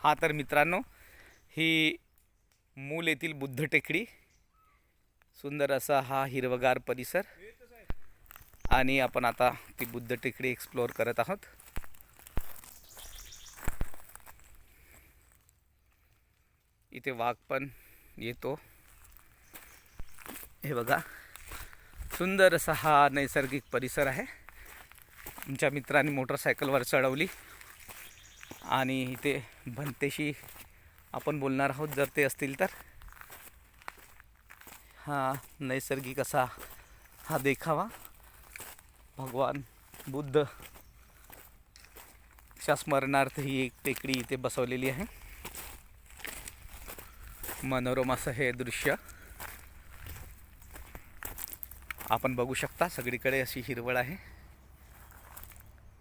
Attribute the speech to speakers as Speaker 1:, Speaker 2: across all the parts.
Speaker 1: हा तर मित्रांनो ही मूल येथील बुद्ध टेकडी सुंदर असा हा हिरवगार परिसर आणि आपण आता ती बुद्ध टेकडी एक्सप्लोअर करत आहोत. इथे वाघ पण येतो. हे बघा सुंदर असा हा नैसर्गिक परिसर आहे. आमच्या मित्रांनी मोटरसायकलवर चढवली. आणि इथे भंतेशी आपण बोलणार आहोत जर ते असतील तर. हा नैसर्गिक असा हा देखावा. भगवान बुद्ध च्या स्मरणार्थ ही एक टेकडी इथे बसवलेली आहे. मनोरम असं हे दृश्य. आपण बघू शकता सगळीकडे अशी हिरवळ आहे.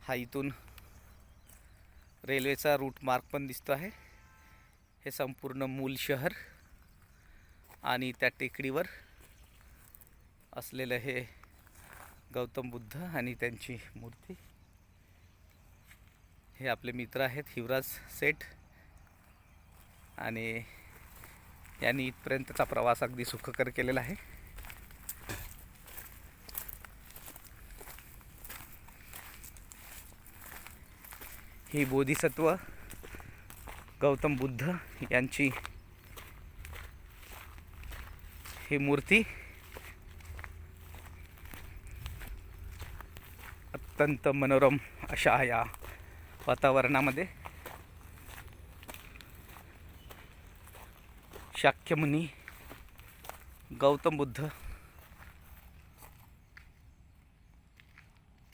Speaker 1: हा इथून रेल्वेचा रूट मार्ग पण दिसतो आहे. हे संपूर्ण मूल शहर आणि त्या टेकडीवर असलेलं हे गौतम बुद्ध आणि त्यांची मूर्ती. हे आपले मित्र आहेत हिवराज सेठ. आणि यांनी इथपर्यंतचा प्रवास अगदी सुखकर केलेला आहे. ही बोधिसत्व गौतम बुद्ध यांची ही मूर्ती अत्यंत मनोरम अशा या वातावरणामध्ये शाक्यमुनी गौतम बुद्ध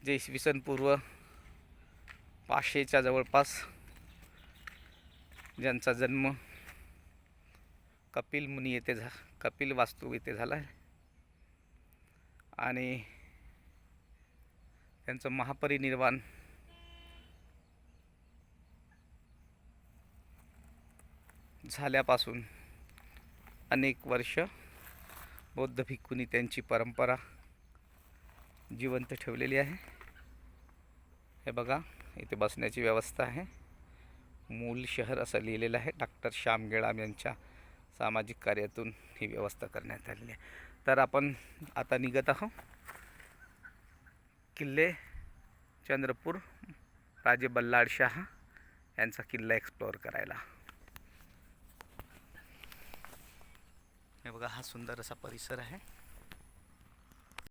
Speaker 1: जे इसवी सन पूर्व पाचशेच्या जवळपास ज्यांचा जन्म कपिल मुनी येथे झा कपिल वास्तू येथे झाला आहे. आणि त्यांचं महापरिनिर्वाण झाल्यापासून अनेक वर्ष बौद्ध भिक्खूंनी त्यांची परंपरा जिवंत ठेवलेली आहे. हे बघा. इथे बसण्याची व्यवस्था आहे. मूल शहर असं लिहिलेलं आहे. डॉक्टर श्याम गेळाम यांच्या सामाजिक कार्यातून ही व्यवस्था करण्यात आलेली आहे. तर आपण आता निघत आहोत. किल्ले चंद्रपूर राजे बल्लाळ शहा यांचा किल्ला एक्सप्लोअर करायला. हे बघा हा सुंदर असा परिसर आहे.